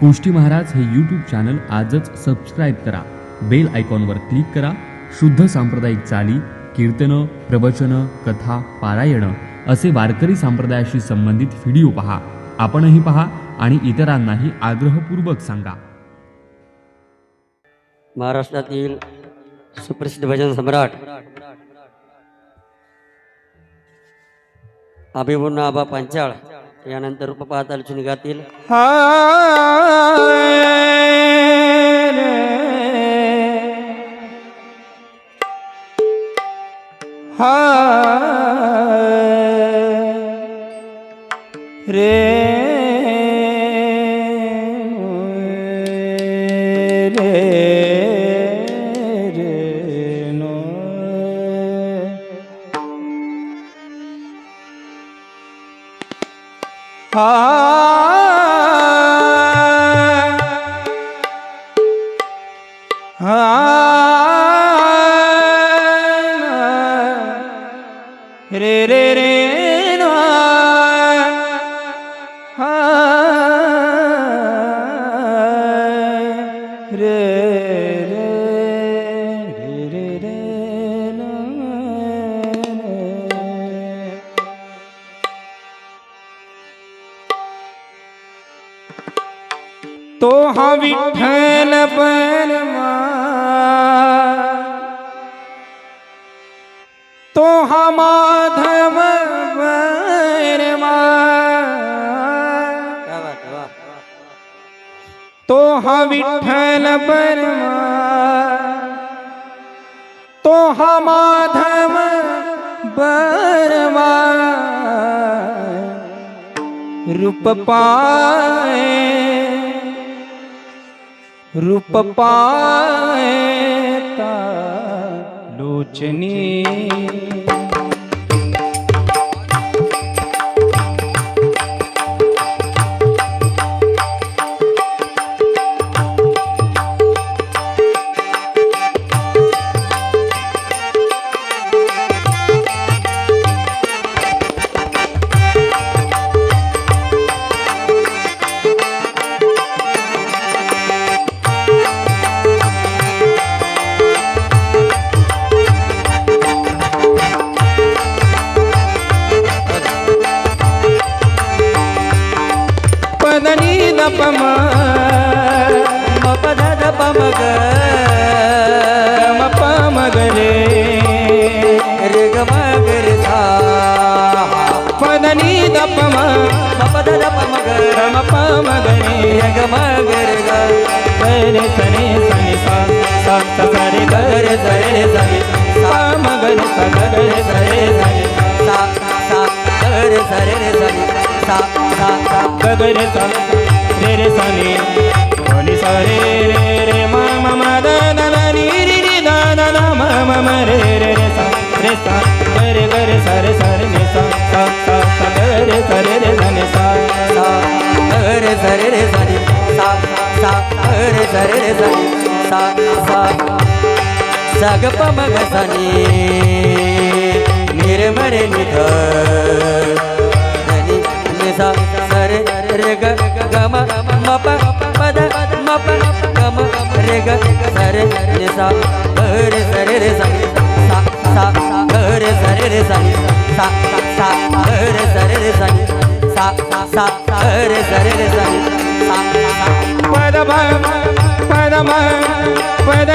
कोष्टी महाराज हे YouTube channel आजच subscribe करा. बेल आयकॉनवर क्लिक करा. शुद्ध सांप्रदायिक चाली कीर्तनं प्रवचनं कथा पारायणं असे वारकरी संप्रदायाशी संबंधित व्हिडिओ पहा. आपणही पहा आणि इतरांनाही आग्रहपूर्वक सांगा. महाराष्ट्रातील सुप्रसिद्ध भजन सम्राट अभिमन्यू आबा पांचाळ यानंतर उपपाताल निघातील हा हा रे रे महामाधव हा तो हा विठ्ठल परमा तो हा माधव बरमा रूप पाए। रूप पाए ता लोचनी सा सा रे स रे रे रे सा सा सा गगरे सा रे रे सरे रे रे मा मा मा दा दा दा री री दा दा दा मा मा मा रे रे रे सा रे सा सरे सा सा सा सा रे सनि सा सा रे रे रे स रे सा सा रे स रे रे रे सा सा सा ग प म ग निर्मरे निध धनि नि सा स रे रे ग ग म म प प द ग म रे ग स रे सा रे स रे रे स रे सा सा रे स रे रे स रे सा सा रे स रे रे सा सा रे सा। सा पद पद पद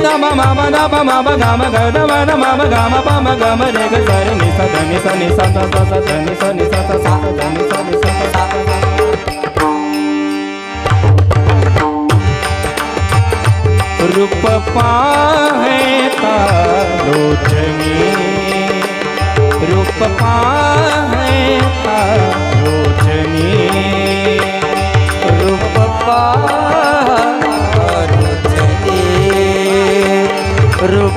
पद नी नी दा मा मा मा दा प मा प गा म ग दा मा दा मा म गा म प म ग म रे ग स रे नि सा ध नि सा नि सा सा सा सा ध नि सा नि सा सा सा ध नि सा नि सा रूप पाहे लोचनी रूप पाहे लोचनी रूप पारुचनी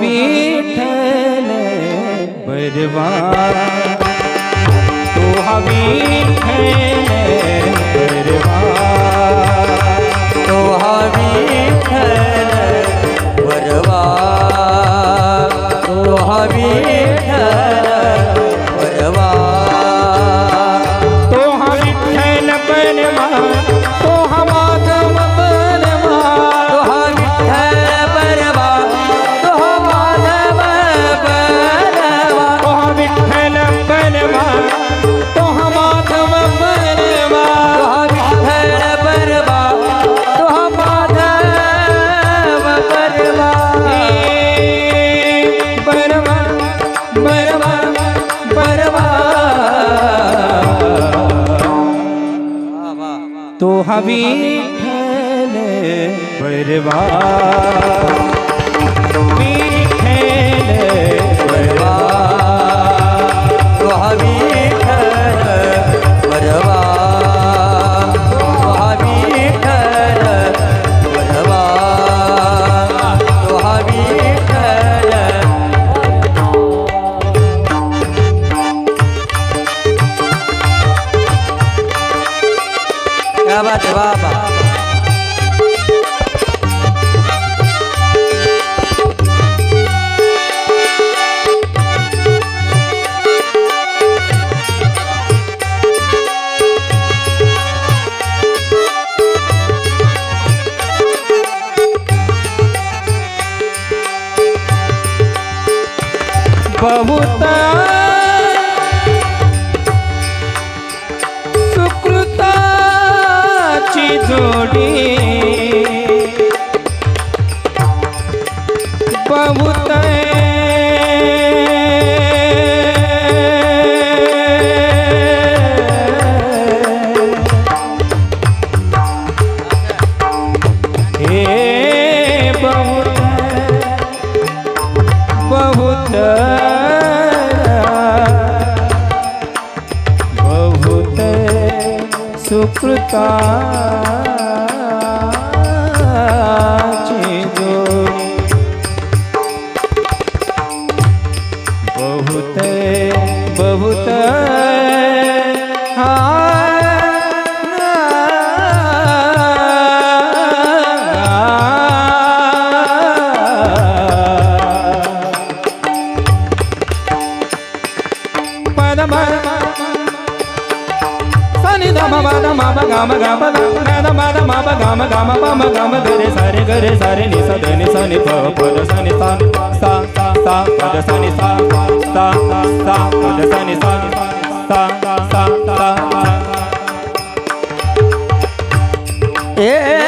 विठ्ठल बरवा तो हा तो हा क्या जोडी सुकृता। मा गा मा दा मा दा मा गा मा गा मा मा गा मा रे सारे ग रे सारे नि सा ध नि सा नि प प ध सा नि सा सा सा सा प ध सा नि सा सा सा प ध सा नि सा सा सा सा ए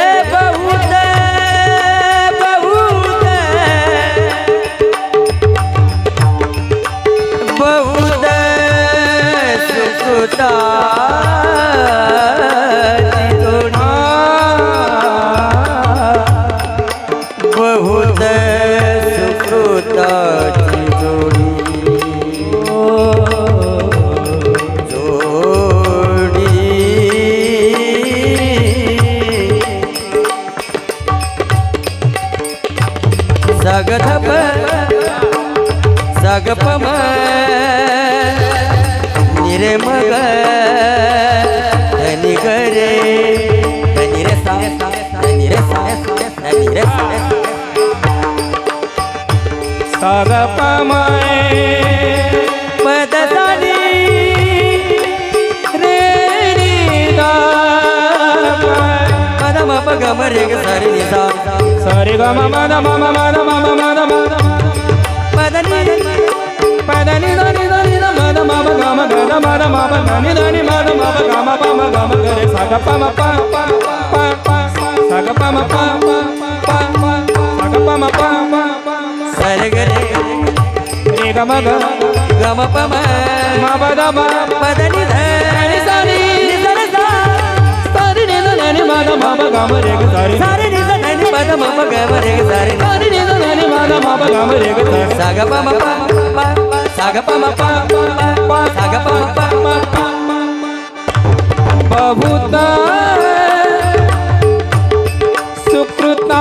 మరే సరి నిసా సరి గమ మద మమ మద మమ మద మద మదని పదని దని దని మద మమ గమ గద మద మమ దని దని మద మమ గమ పమ గమ గరే సగ పమ ప ప ప సగ పమ ప ప ప సగ పమ ప గమ గమ మమ దమ పదని ధని సరి నిసర సరి నిద నని మద మమ గమ రేగ సరి. సరి నిద నని మద మమ గమ రేగ సరి. సరి నిద నని మద మమ గమ రేగ సరి. సగ పమ పమ సగ పమ పమ సగ పమ పమ బహుతా సుకృతా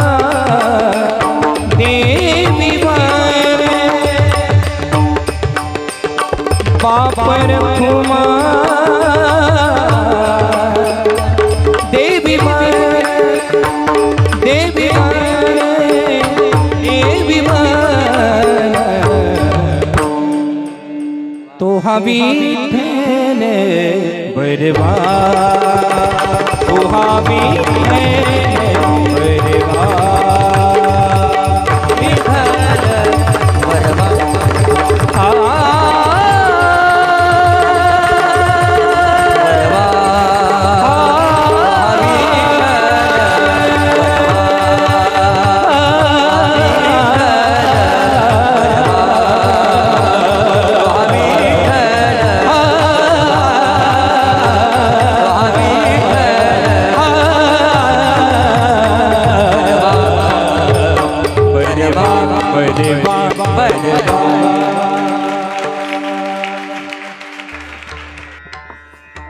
बापर खुमा देवी वर देवी वर देवी वर. तो हवी ठेले तो हवी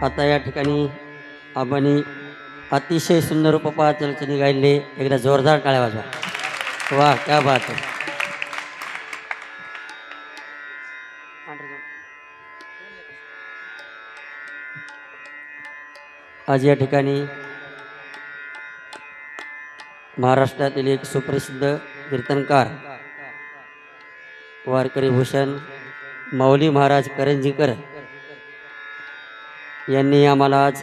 आता या ठिकाणी आपण अतिशय सुंदर उपपाचलचनी गायले एकदा जोरदार टाळ्या वाजवा. वा क्या बात आज या ठिकाणी महाराष्ट्रातील एक सुप्रसिद्ध कीर्तनकार वारकरी भूषण माऊली महाराज करंजीकर यांनी आम्हाला आज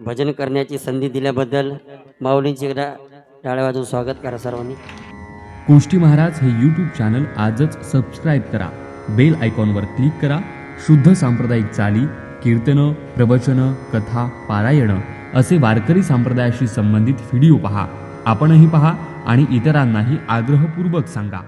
भजन करण्याची संधी दिल्याबद्दल माऊलींची डाळ्या वाजून स्वागत करा सर्वांनी. कुष्टी महाराज हे यूट्यूब चॅनल आजच सबस्क्राईब करा. बेल आयकॉनवर क्लिक करा. शुद्ध सांप्रदायिक चाली कीर्तनं प्रवचनं कथा पारायणं असे वारकरी संप्रदायाशी संबंधित व्हिडिओ पहा. आपणही पहा. आणि इतरांनाही आग्रहपूर्वक सांगा.